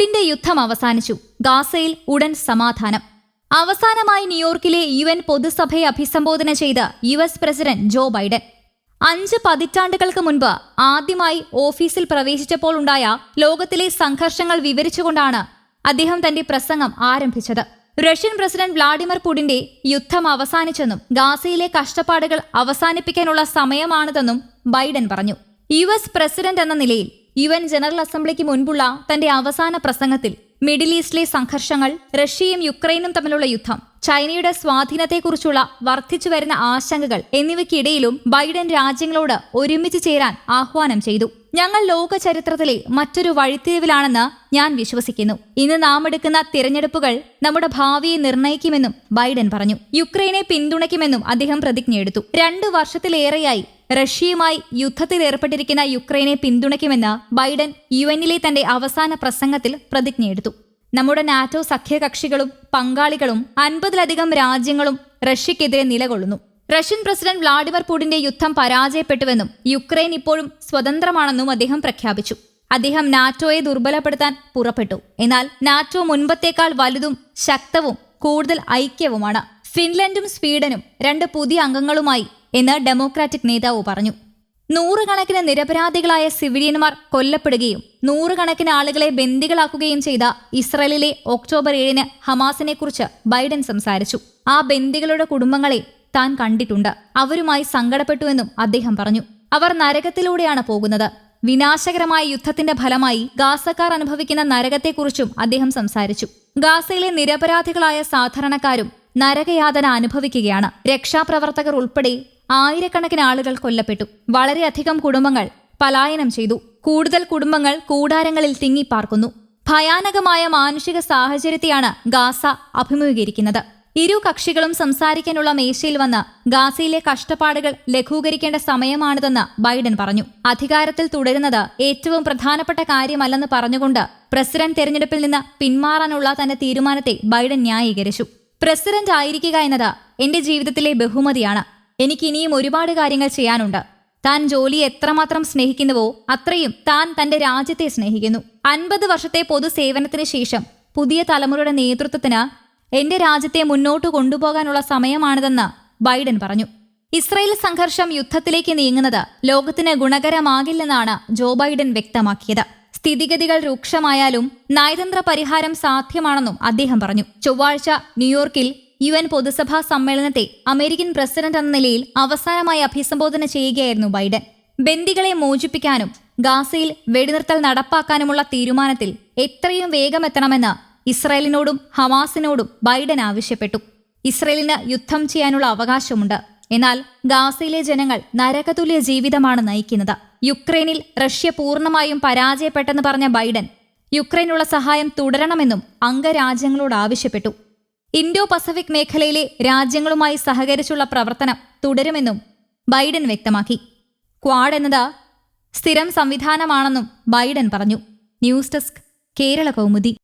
പുടിന്റെ യുദ്ധം അവസാനിച്ചു. ഗാസയിൽ ഉടൻ സമാധാനം. അവസാനമായി ന്യൂയോർക്കിലെ യു എൻ പൊതുസഭയെ അഭിസംബോധന ചെയ്ത U S president Joe Biden. അഞ്ച് പതിറ്റാണ്ടുകൾക്ക് മുൻപ് ആദ്യമായി ഓഫീസിൽ പ്രവേശിച്ചപ്പോൾ ഉണ്ടായ ലോകത്തിലെ സംഘർഷങ്ങൾ വിവരിച്ചുകൊണ്ടാണ് അദ്ദേഹം തന്റെ പ്രസംഗം ആരംഭിച്ചത്. റഷ്യൻ പ്രസിഡന്റ് വ്ളാഡിമിർ പുടിന്റെ യുദ്ധം അവസാനിച്ചെന്നും ഗാസയിലെ കഷ്ടപ്പാടുകൾ അവസാനിപ്പിക്കാനുള്ള സമയമാണിതെന്നും ബൈഡൻ പറഞ്ഞു. യു എസ് പ്രസിഡന്റ് എന്ന നിലയിൽ യു എൻ ജനറൽ അസംബ്ലിക്ക് മുൻപുള്ള തന്റെ അവസാന പ്രസംഗത്തിൽ മിഡിൽ ഈസ്റ്റിലെ സംഘർഷങ്ങൾ റഷ്യയും യുക്രൈനും തമ്മിലുള്ള യുദ്ധം ചൈനയുടെ സ്വാധീനത്തെക്കുറിച്ചുള്ള വർദ്ധിച്ചു വരുന്ന ആശങ്കകൾ എന്നിവയ്ക്കിടയിലും ബൈഡൻ രാജ്യങ്ങളോട് ഒരുമിച്ച് ചേരാൻ ആഹ്വാനം ചെയ്തു. ഞങ്ങൾ ലോക ചരിത്രത്തിലെ മറ്റൊരു വഴിത്തിരിവിലാണെന്ന് ഞാൻ വിശ്വസിക്കുന്നു. ഇന്ന് നാം എടുക്കുന്ന തിരഞ്ഞെടുപ്പുകൾ നമ്മുടെ ഭാവിയെ നിർണയിക്കുമെന്നും ബൈഡൻ പറഞ്ഞു. യുക്രൈനെ പിന്തുണയ്ക്കുമെന്നും അദ്ദേഹം പ്രതിജ്ഞയെടുത്തു. രണ്ടു വർഷത്തിലേറെയായി റഷ്യയുമായി യുദ്ധത്തിൽ ഏർപ്പെട്ടിരിക്കുന്ന യുക്രൈനെ പിന്തുണയ്ക്കുമെന്ന് ബൈഡൻ യു എന്നിലെ തന്റെ അവസാന പ്രസംഗത്തിൽ പ്രതിജ്ഞയെടുത്തു നമ്മുടെ നാറ്റോ സഖ്യകക്ഷികളും പങ്കാളികളും അൻപതിലധികം രാജ്യങ്ങളും റഷ്യക്കെതിരെ നിലകൊള്ളുന്നു. റഷ്യൻ പ്രസിഡന്റ് വ്ളാഡിമിർ പുടിന്റെ യുദ്ധം പരാജയപ്പെട്ടുവെന്നും യുക്രൈൻ ഇപ്പോഴും സ്വതന്ത്രമാണെന്നും അദ്ദേഹം പ്രഖ്യാപിച്ചു. അദ്ദേഹം നാറ്റോയെ ദുർബലപ്പെടുത്താൻ പുറപ്പെട്ടു. എന്നാൽ നാറ്റോ മുൻപത്തേക്കാൾ വലുതും ശക്തവും കൂടുതൽ ഐക്യവുമാണ്. ഫിൻലൻഡും സ്വീഡനും രണ്ട് പുതിയ അംഗങ്ങളുമായി എന്ന് ഡെമോക്രാറ്റിക് നേതാവ് പറഞ്ഞു. നൂറുകണക്കിന് നിരപരാധികളായ സിവിലിയന്മാർ കൊല്ലപ്പെടുകയും നൂറുകണക്കിന് ആളുകളെ ബന്ദികളാക്കുകയും ചെയ്ത ഇസ്രയേലിലെ ഒക്ടോബർ ഏഴിന് ഹമാസിനെക്കുറിച്ച് ബൈഡൻ സംസാരിച്ചു. ആ ബന്ദികളുടെ കുടുംബങ്ങളെ താൻ കണ്ടിട്ടുണ്ട്. അവരുമായി സങ്കടപ്പെട്ടുവെന്നും അദ്ദേഹം പറഞ്ഞു. അവർ നരകത്തിലൂടെയാണ് പോകുന്നത്. വിനാശകരമായ യുദ്ധത്തിന്റെ ഫലമായി ഗാസക്കാർ അനുഭവിക്കുന്ന നരകത്തെക്കുറിച്ചും അദ്ദേഹം സംസാരിച്ചു. ഗാസയിലെ നിരപരാധികളായ സാധാരണക്കാരും നരകയാതന അനുഭവിക്കുകയാണ്. രക്ഷാപ്രവർത്തകർ ഉൾപ്പെടെ ആയിരക്കണക്കിന് ആളുകൾ കൊല്ലപ്പെട്ടു. വളരെയധികം കുടുംബങ്ങൾ പലായനം ചെയ്തു. കൂടുതൽ കുടുംബങ്ങൾ കൂടാരങ്ങളിൽ തിങ്ങിപ്പാർക്കുന്നു ഭയാനകമായ മാനുഷിക സാഹചര്യത്തെയാണ് ഗാസ അഭിമുഖീകരിക്കുന്നത്. ഇരു കക്ഷികളും സംസാരിക്കാനുള്ള മേശയിൽ വന്ന് ഗാസയിലെ കഷ്ടപ്പാടുകൾ ലഘൂകരിക്കേണ്ട സമയമാണിതെന്ന് ബൈഡൻ പറഞ്ഞു. അധികാരത്തിൽ തുടരുന്നത് ഏറ്റവും പ്രധാനപ്പെട്ട കാര്യമല്ലെന്ന് പറഞ്ഞുകൊണ്ട് പ്രസിഡന്റ് തെരഞ്ഞെടുപ്പിൽ നിന്ന് പിന്മാറാനുള്ള തന്റെ തീരുമാനത്തെ ബൈഡൻ ന്യായീകരിച്ചു. പ്രസിഡന്റ് ആയിരിക്കുക എന്നത് എന്റെ ജീവിതത്തിലെ ബഹുമതിയാണ്. എനിക്ക് ഇനിയും ഒരുപാട് കാര്യങ്ങൾ ചെയ്യാനുണ്ട്. താൻ ജോലി എത്രമാത്രം സ്നേഹിക്കുന്നുവോ അത്രയും താൻ തന്റെ രാജ്യത്തെ സ്നേഹിക്കുന്നു. അൻപത് വർഷത്തെ പൊതുസേവനത്തിന് ശേഷം പുതിയ തലമുറയുടെ നേതൃത്വത്തിന് എന്റെ രാജ്യത്തെ മുന്നോട്ട് കൊണ്ടുപോകാനുള്ള സമയമാണിതെന്ന് ബൈഡൻ പറഞ്ഞു. ഇസ്രയേൽ സംഘർഷം യുദ്ധത്തിലേക്ക് നീങ്ങുന്നത് ലോകത്തിന് ഗുണകരമാകില്ലെന്നാണ് ജോ ബൈഡൻ വ്യക്തമാക്കിയത്. സ്ഥിതിഗതികൾ രൂക്ഷമായാലും നയതന്ത്ര പരിഹാരം സാധ്യമാണെന്നും അദ്ദേഹം പറഞ്ഞു. ചൊവ്വാഴ്ച ന്യൂയോർക്കിൽ യു എൻ പൊതുസഭാ സമ്മേളനത്തെ അമേരിക്കൻ പ്രസിഡന്റ് എന്ന നിലയിൽ അവസാനമായി അഭിസംബോധന ചെയ്യുകയായിരുന്നു ബൈഡൻ. ബന്ദികളെ മോചിപ്പിക്കാനും ഗാസയിൽ വെടിനിർത്തൽ നടപ്പാക്കാനുമുള്ള തീരുമാനത്തിൽ എത്രയും വേഗമെത്തണമെന്ന് ഇസ്രയേലിനോടും ഹമാസിനോടും ബൈഡൻ ആവശ്യപ്പെട്ടു. ഇസ്രയേലിന് യുദ്ധം ചെയ്യാനുള്ള അവകാശമുണ്ട്. എന്നാൽ ഗാസയിലെ ജനങ്ങൾ നരകതുല്യ ജീവിതമാണ് നയിക്കുന്നത്. യുക്രൈനിൽ റഷ്യ പൂർണമായും പരാജയപ്പെട്ടെന്ന് പറഞ്ഞ ബൈഡൻ യുക്രൈനുള്ള സഹായം തുടരണമെന്നും അംഗരാജ്യങ്ങളോട് ആവശ്യപ്പെട്ടു. ഇൻഡോ പസഫിക് മേഖലയിലെ രാജ്യങ്ങളുമായി സഹകരിച്ചുള്ള പ്രവർത്തനം തുടരുമെന്നും ബൈഡൻ വ്യക്തമാക്കി. ക്വാഡ് എന്നത് സ്ഥിരം സംവിധാനമാണെന്നും ബൈഡൻ പറഞ്ഞു. News desk Kerala Kaumudi.